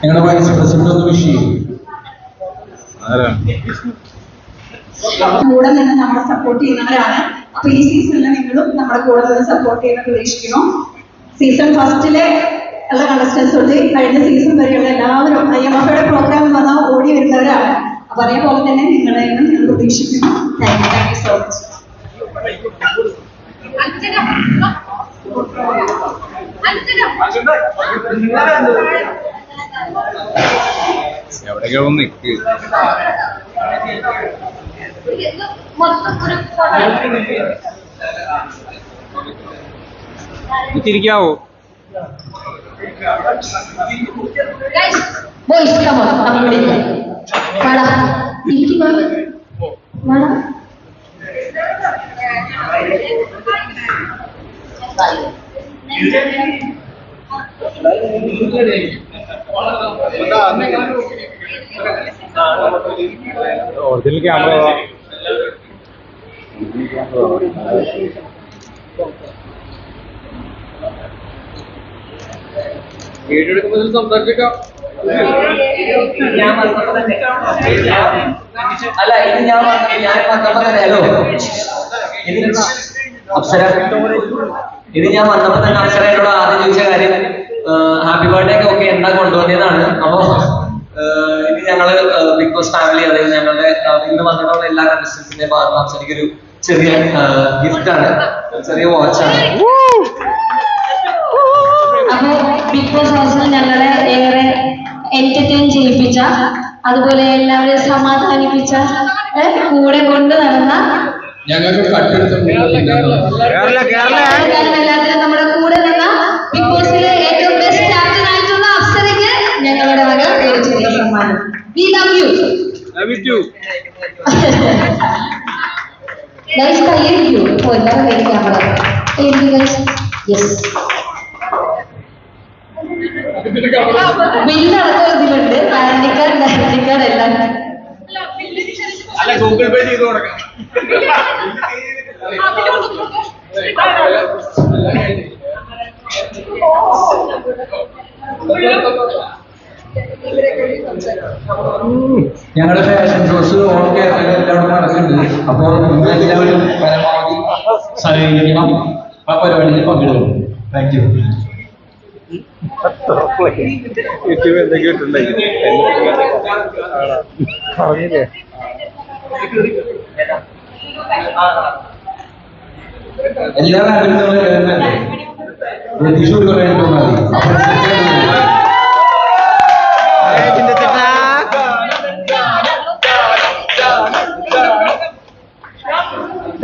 നിങ്ങളുടെ vice president ഒന്ന് wish. ചെയ്യും കൂടെ നിന്ന് നമ്മളെ സപ്പോർട്ട് ചെയ്യുന്നവരാണ്. അപ്പൊ ഈ സീസണിൽ നിങ്ങളും നമ്മുടെ കൂടെ നിന്ന് സപ്പോർട്ട് ചെയ്യാൻ പ്രതീക്ഷിക്കുന്നു. സീസൺ ഫസ്റ്റിലെ എല്ലാ കണ്ടസ്റ്റൻസ് ഉണ്ട് കഴിഞ്ഞ സീസൺ വരെയുള്ള എല്ലാവരും ഐ പ്രോഗ്രാം വന്ന ഓടി വരുന്നവരാണ്. അപ്പൊ അതേപോലെ തന്നെ നിങ്ങളെ നിങ്ങൾ പ്രതീക്ഷിക്കുന്നു. Thank you thank you so much എവിടെയൊക്കെ നിക്ക് ഇത് തിരിക്കാവോ ബോയ്സ് കമോ നമ്മളിവിടെ ഇരിക്കാം. വാടാ ഇരിക്ക് വാ. വാടാ ഒറിജിനൽ ക്യാമറ ഇത് ഞാൻ വന്നപ്പോ തന്നെ ഹലോ. അപ്സര ഇത് ഞാൻ വന്നപ്പോ തന്നെ അപ്സര ആദ്യം ചോദിച്ച കാര്യം. ബർത്ത്ഡേ ഒക്കെ എന്താ കൊണ്ടുവന്നതാണ് അപ്പോ ഇനി ഇത് ഞങ്ങൾ ബിഗ് ബോസ് ഫാമിലി അതായത് ഞങ്ങളുടെ ഇന്ന് വന്നിട്ടുള്ള എല്ലാ കണ്ടസ്റ്റൻസിന്റെ ഭാഗത്ത് എനിക്കൊരു ഒരു ചെറിയ ഗിഫ്റ്റ് ആണ്. ചെറിയ വാച്ചാണ് അപ്പോ ബിഗ് ബോസ് ഹൗസിൽ ഞങ്ങളെ ഏറെ എന്റർടൈൻ ചെയ്യിപ്പിച്ച അതുപോലെ എല്ലാവരെയും സമാധാനിപ്പിച്ച ഏ, കൂടെ കൊണ്ട് നടന്ന ഞങ്ങൾക്ക് കട്ടെടുത്ത് Kerala. Kerala love you too guys കയ്യിരിക്കൂ ഓ എല്ലാവരും കയ്യിൽ ക്യാമറ കയ്യിരിക്കും ഗൈസ് യെസ് ബില്ലടക്കം ഇതിലുണ്ട് വാറണ്ടി കാർഡ് വാറണ്ടി കാർഡ് എല്ലാം. അല്ല ഗൂഗിൾ പേ ചെയ്ത് കൊടുക്കാം. ഞങ്ങളുടെ ഫാഷൻ ഷോസ് ഓൾ കേരളയിൽ എല്ലായിടത്തും നടക്കുന്നുണ്ട്. അപ്പോൾ നിങ്ങൾ എല്ലാവരും പരമാവധി സഹകരിക്കണം. ആ പരിപാടിയിൽ പങ്കെടുക്കണം താങ്ക് യു യൂട്യൂബ് എന്തൊക്കെ പറഞ്ഞില്ലേ എല്ലാ കാര്യങ്ങളും